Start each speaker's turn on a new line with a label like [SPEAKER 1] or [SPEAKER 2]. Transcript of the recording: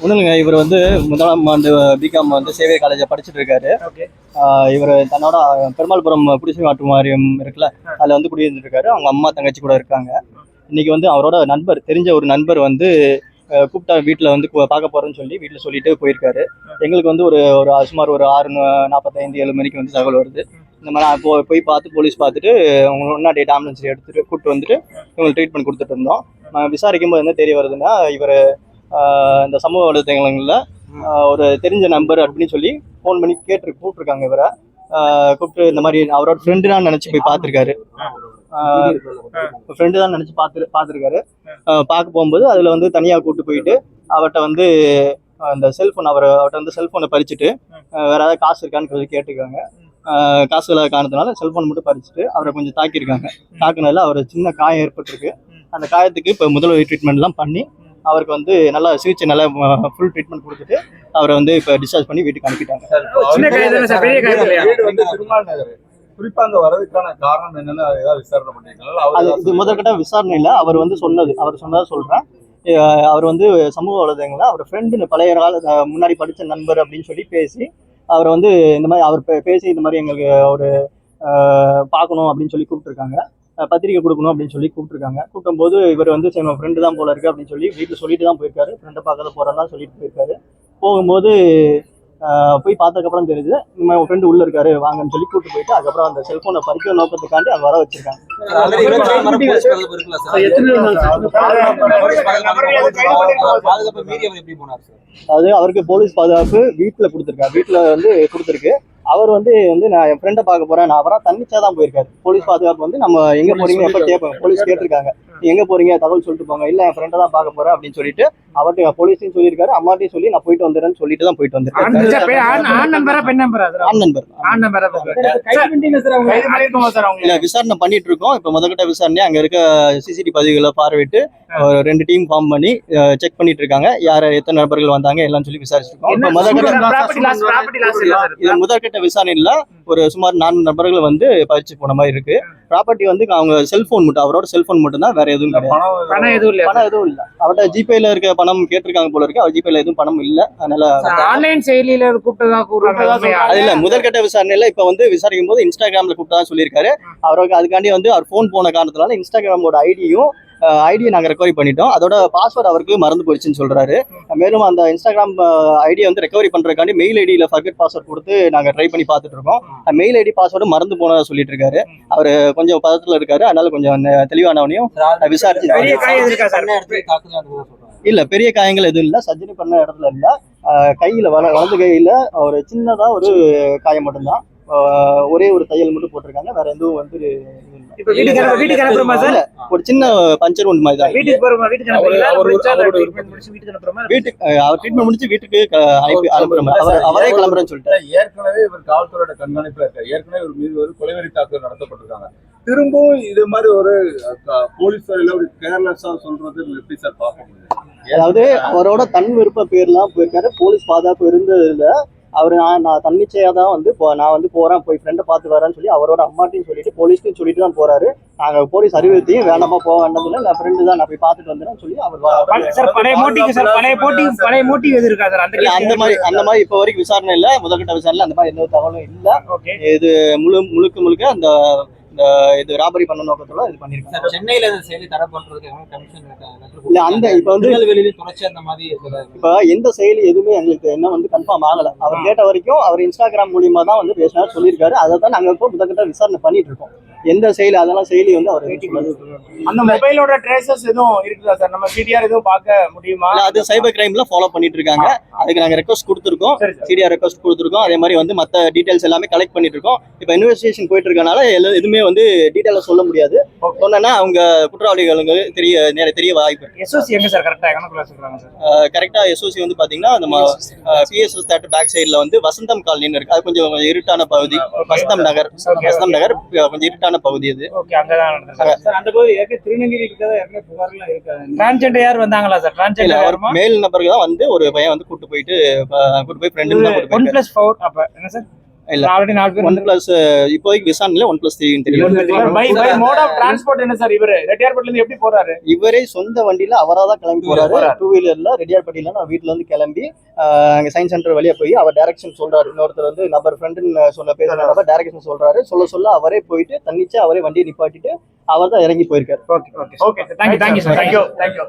[SPEAKER 1] ஒன்றும் இல்லைங்க இவர் வந்து முதலாம் ஆண்டு பிகாம் வந்து சேவை காலேஜில் படிச்சுட்டு இருக்காரு. இவர் தன்னோட பெருமாள்புரம் குடிசை மாற்று வாரியம் இருக்குல்ல அதில் வந்து குடியிருந்துட்டு இருக்காரு அவங்க அம்மா தங்கச்சி கூட இருக்காங்க. இன்னைக்கு வந்து அவரோட நண்பர் தெரிஞ்ச ஒரு நண்பர் வந்து கூப்பிட்டா வீட்டில் வந்து பார்க்க போறேன்னு சொல்லி வீட்டில் சொல்லிட்டு போயிருக்காரு. எங்களுக்கு வந்து ஒரு ஒரு சுமார் ஒரு ஆறு நாற்பத்தைந்து ஏழு மணிக்கு வந்து தகவல் வருது. இந்த மாதிரி நான் போ போய் பார்த்து போலீஸ் பார்த்துட்டு அவங்க ஒன்றா டேட் ஆம்புலன்ஸில் எடுத்துகிட்டு கூப்பிட்டு வந்துட்டு இவங்களுக்கு ட்ரீட்மெண்ட் கொடுத்துட்டு இருந்தோம். நான் விசாரிக்கும் போது என்ன தெரிய வருதுன்னா இவர் இந்த சமூக வலைதளங்களில் ஒரு தெரிஞ்ச நம்பர் அப்படின்னு சொல்லி ஃபோன் பண்ணி கேட்டு கூப்பிட்ருக்காங்க இவரை. கூப்பிட்டு இந்த மாதிரி அவரோட ஃப்ரெண்டு தான் நினச்சி போய் பார்த்துருக்காரு. ஃப்ரெண்டு தான் நினச்சி பார்த்து பார்த்துருக்காரு. பார்க்க போகும்போது அதில் வந்து தனியாக கூப்பிட்டு போயிட்டு அவர்கிட்ட வந்து அந்த செல்ஃபோன் அவர் அவர்கிட்ட வந்து செல்ஃபோனை பறிச்சுட்டு வேற ஏதாவது காசு இருக்கான்னு சொல்லி கேட்டுருக்காங்க காசு இல்லாத காரணத்தினால செல்ஃபோன் மட்டும் பறிச்சுட்டு அவரை கொஞ்சம் தாக்கியிருக்காங்க. தாக்குனதுல அவர் சின்ன காயம் ஏற்பட்டிருக்கு. அந்த காயத்துக்கு இப்போ முதலுதவி ட்ரீட்மெண்ட்லாம் பண்ணி அவருக்கு வந்து நல்லா சிகிச்சை நல்லா ஃபுல் ட்ரீட்மெண்ட் கொடுத்துட்டு அவரை வந்து இப்போ டிஸ்சார்ஜ் பண்ணி வீட்டுக்கு அனுப்பிட்டாங்க.
[SPEAKER 2] குறிப்பா அங்க வரதுக்கான காரணம் என்னன்னு ஏதாவது விசாரணை அவர்
[SPEAKER 1] இது முதற்கட்ட விசாரணையில் அவர் வந்து சொன்னது அவர் சொன்னதை சொல்கிறேன் அவர் வந்து சமூக வலைதளங்களில் அவர் ஃப்ரெண்டு பழைய கால முன்னாடி படித்த நண்பர் அப்படின்னு சொல்லி பேசி அவர் வந்து இந்த மாதிரி அவர் பே- பேசி இந்த மாதிரி எங்களுக்கு ஒரு பார்க்கணும் அப்படின்னு சொல்லி கூப்பிட்டுருக்காங்க. பத்திரிக்கை கொடுக்கணும் அப்படின்னு சொல்லி கூப்பிட்டுருக்காங்க. கூப்பிடும்போது இவர் வந்து சரி ஃப்ரெண்டு தான் போல இருக்கு அப்படின்னு சொல்லி வீட்டில் சொல்லிட்டு தான் போயிருக்காரு. ஃப்ரெண்டை பார்க்கறது போகிறதா சொல்லிட்டு போயிருக்காரு. போகும்போது போய் பார்த்ததுக்கப்புறம் தெரியுது. இந்த மாதிரி ஃப்ரெண்டு உள்ளே இருக்காரு வாங்கன்னு சொல்லி கூப்பிட்டு போயிட்டு அதுக்கப்புறம் அந்த செல்ஃபோனை பறிக்கிற நோக்கத்துக்காண்டி அங்கே வர வச்சிருக்காங்க.
[SPEAKER 3] பாதுகாப்பு மீறி அவர் எப்படி போனார் சார்?
[SPEAKER 1] அதாவது அவருக்கு போலீஸ் பாதுகாப்பு வீட்டில் கொடுத்துருக்காரு. வீட்டில் வந்து கொடுத்துருக்கு. அவர் வந்து வந்து நான் என் ஃப்ரெண்டை பார்க்க போறேன். நான் அவரா தன்னிச்சா தான் போயிருக்காரு. போலீஸ் பாதுகாப்பு வந்து நம்ம எங்க போறீங்க எப்ப கேட்பாங்க போலீஸ் கேட்டிருக்காங்க. எங்க போறீங்க தகவல் சொல்லிட்டு போங்க. இல்ல என் ஃப்ரெண்டை தான் பார்க்க போறேன் அப்படின்னு சொல்லிட்டு அவர்கிட்ட போலீஸையும் சொல்லியிருக்காரு. அம்மாட்டையும் சொல்லி நான் போயிட்டு வந்துடுறேன்னு சொல்லிட்டு தான் போயிட்டு
[SPEAKER 4] அவங்க.
[SPEAKER 1] இல்ல விசாரணை பண்ணிட்டு இருக்கோம் இப்ப முதல்கட்ட விசாரணை அங்க இருக்க சிசிடிவி பதிவுகளை பார்வையிட்டு ஒரு ரெண்டு டீம் ஃபார்ம் பண்ணி செக் பண்ணிட்டு இருக்காங்க யார் எத்தனை நபர்கள் வந்தாங்க எல்லாம் சொல்லி விசாரிச்சிருக்கோம். இப்ப முதல்கட்ட
[SPEAKER 4] ப்ராப்பர்ட்டி இல்ல
[SPEAKER 1] முதற்கட்ட விசாரணையில ஒரு சுமார் நான்கு நபர்கள் வந்து பறிச்சு போன மாதிரி இருக்கு. ப்ராப்பர்ட்டி வந்து அவங்க செல்போன் மட்டும் அவரோட செல்போன் மட்டும் தான் வேற எதுவும் கிடையாது.
[SPEAKER 2] பணம்
[SPEAKER 4] எதுவும் இல்லையா
[SPEAKER 1] பணம் எதுவும் இல்ல. அவர்கிட்ட ஜிபேல இருக்க பணம் கேட்டிருக்காங்க போல இருக்கு. அவர் ஜிபேல எதுவும் பணம் இல்ல. அதனால
[SPEAKER 4] ஆன்லைன் செயலியில கூப்பிட்டதா கூறுறாங்க
[SPEAKER 1] அது இல்ல முதற்கட்ட விசாரணையில இப்ப வந்து விசாரிக்கும் போது இன்ஸ்டாகிராம்ல கூப்பிட்டா சொல்லியிருக்காரு அவருக்கு அதுக்காண்டி வந்து அவர் ஃபோன் போன காரணத்தினால இன்ஸ்டாகிராமோட ஐடியும் ஐடியை நாங்க ரெக்கவரி பண்ணிட்டோம். அதோட பாஸ்வேர்டு அவருக்கு மறந்து போயிடுச்சுன்னு சொல்றாரு. மேலும் அந்த இன்ஸ்டாகிராம் ஐடியை வந்து ரெக்கவரி பண்றதுக்காண்டி மெயில் ஐடியில ஃபர்கெட் பாஸ்வேர்ட் கொடுத்து நாங்க ட்ரை பண்ணி பார்த்துட்டு இருக்கோம். மெயில் ஐடி பாஸ்வேர்டு மறந்து போனதா சொல்லிட்டு இருக்காரு. அவர் கொஞ்சம் பதத்துல இருக்காரு. அதனால கொஞ்சம் தெளிவானவனையும் விசாரிச்சு இல்ல பெரிய காயங்கள் எதுவும் இல்ல. சர்ஜரி பண்ண இடத்துல இல்ல. கையில வல வலது கையில ஒரு சின்னதா ஒரு காயம் மட்டும்தான். ஒரே ஒரு தையல் மட்டும் போட்டிருக்காங்க. வேற எதுவும் வந்து ஒரு சின்ன பஞ்சர் ஒன்று மாதிரி தான்.
[SPEAKER 4] வீட்டுக்கு
[SPEAKER 2] அவர்
[SPEAKER 4] முடிச்சா வீட்டுக்கு
[SPEAKER 1] அவர் ட்ரீட்மெண்ட் முடிச்சு வீட்டுக்கு கிளம்புறேன்னு சொல்லிட்டு
[SPEAKER 2] ஏற்கனவே இவர் காவல்துறையோட கண்காணிப்புல இருக்காரு. ஏற்கனவே இவர் மீது ஒரு கொலைவெறி தாக்குதல் நடத்தப்பட்டிருக்காங்க. திரும்பவும் இது மாதிரி ஒரு போலீஸ் துறையில ஒரு கேர்லெஸ்ஸா சொல்றது எப்படி சார் பார்க்க முடியும்?
[SPEAKER 1] அதாவது அவரோட தன் விருப்ப பேர்லாம் போயிருக்காரு. போலீஸ் பாதுகாப்பு இருந்ததுல அவர் நான் நான் தன்னிச்சையா தான் வந்து போ- நான் வந்து போறேன் போய் ஃப்ரெண்டை பார்த்து வரேன்னு சொல்லி அவரோட அம்மாட்டையும் சொல்லிட்டு போலீஸ்க்கும் சொல்லிட்டு தான் போறாரு. நாங்க போலீஸ் அறிவுறுத்தியும் வேண்டாமா போக வேண்டாம்ல நான் ஃப்ரெண்டு தான் நான் போய் பார்த்துட்டு வந்துடுறேன் சொல்லி அவர்
[SPEAKER 4] அந்த
[SPEAKER 1] இல்ல அந்த மாதிரி அந்த மாதிரி இப்போ வரைக்கும் விசாரணை இல்ல. முதல்கட்ட விசாரணை அந்த மாதிரி எந்த தகவலும் இல்ல.
[SPEAKER 4] ஓகே
[SPEAKER 1] இது முழு முழுக்க முழுக்க அந்த இந்த இது ராபரி பண்ண நோக்கத்தோட இது பண்ணிருக்காங்க.
[SPEAKER 3] சென்னையில இந்த செயலி தடை பண்றதுக்கு கமிஷன்
[SPEAKER 1] இல்ல அந்த இப்ப வந்து
[SPEAKER 3] திருநெல்வேலியில தொடர்ச்சி அந்த மாதிரி
[SPEAKER 1] இப்ப எந்த செயலி எதுவுமே எங்களுக்கு என்ன வந்து கன்ஃபார்ம் ஆகல. அவர் கேட்ட வரைக்கும் அவர் இன்ஸ்டாகிராம் மூலியமா தான் வந்து பேசினார் சொல்லியிருக்காரு. அதை தான் நாங்க இப்போ முதற்கட்ட விசாரணை பண்ணிட்டு இருக்கோம். எந்த செயலி அதெல்லாம் செயலி வந்து அவர்.
[SPEAKER 4] அந்த மொபைலோட ட்ரேசஸ் எதுவும் இருக்குதா சார்? நம்ம சிடிஆர் எதுவும் பார்க்க முடியுமா?
[SPEAKER 1] இல்ல, அது சைபர் கிரைம்ல ஃபாலோ பண்ணிட்டு இருக்காங்க. அதுக்கு நாங்க ரெக்வஸ்ட் கொடுத்துருக்கோம். சிடிஆர் ரெக்வஸ்ட் கொடுத்துருக்கோம். அதே மாதிரி வந்து மத்த டீடைல்ஸ் எல்லாமே கலெக்ட் பண்ணிட்டு இருக்கோம். இப்போ இன்வெஸ்டிகேஷன் போயிட்டு இருக்கனால எதுவுமே வந்து டீடைலா சொல்ல முடியாது. சொன்னா அவங்க குற்றவாளிகளுக்கு தெரிய நேர- தெரிய வாய்ப்பு.
[SPEAKER 4] எஸ்ஓசி எங்க சார் கரெக்டா எங்கனக்குள்ள சொல்றாங்க சார்
[SPEAKER 1] கரெக்டா எஸ்ஓசி வந்து பாத்தீங்கன்னா நம்ம பிஎஸ்எஸ் தேட்டர் பேக் சைடுல வந்து வசந்தம் காலனின்னு இருக்கு. அது கொஞ்சம் இருட்டான பகுதி. வசந்தம் நகர். வசந்தம் நகர் கொஞ்சம் இருட்டான பகுதி அது.
[SPEAKER 4] ஓகே நடந்தது
[SPEAKER 5] சார் அந்த போது ஏற்கனவே திருநெல்வேலி இருக்கதா ஏற்கனவே
[SPEAKER 4] யார் வந்தாங்களா சார் டிரான்ஜெண்டர்
[SPEAKER 1] மேல் நபருக்கு தான் வந்து ஒரு பையன் வந்து கூட்டு போயிட்டு கூட்டு போய் ஃப்ரெண்டு தான்
[SPEAKER 4] ஒன் பிளஸ் ஃபோர் அப்ப. என்ன சார்
[SPEAKER 1] இல்ல.
[SPEAKER 5] ஆல்ரெடி நாலு பேர்
[SPEAKER 1] ஒன் பிளஸ் இப்போதைக்கு விசாரணையில one plus
[SPEAKER 4] mode of transport என்ன சார் இவரு? ரெட்டியார்பட்டில இருந்து எப்படி போறாரு?
[SPEAKER 1] இவரே சொந்த வண்டியில அவரா தான் கிளம்பி போறாரு. டூ வீலர்ல ரெடியார்பட்டியில நான் வீட்ல இருந்து கிளம்பி அங்க சயின்ஸ் சென்டர் வழியா போய் அவர் டைரக்ஷன் சொல்றாரு. இன்னொருத்தர் வந்து நபர் ஃப்ரெண்டுன்னு சொன்ன பேசுற நபர் டைரக்ஷன் சொல்றாரு. சொல்ல சொல்ல அவரே போயிட்டு தன்னிச்சா அவரே வண்டியை நிப்பாட்டிட்டு அவர் தான் இறங்கி போயிருக்காரு.
[SPEAKER 4] Okay thank you thank you sir thank you thank you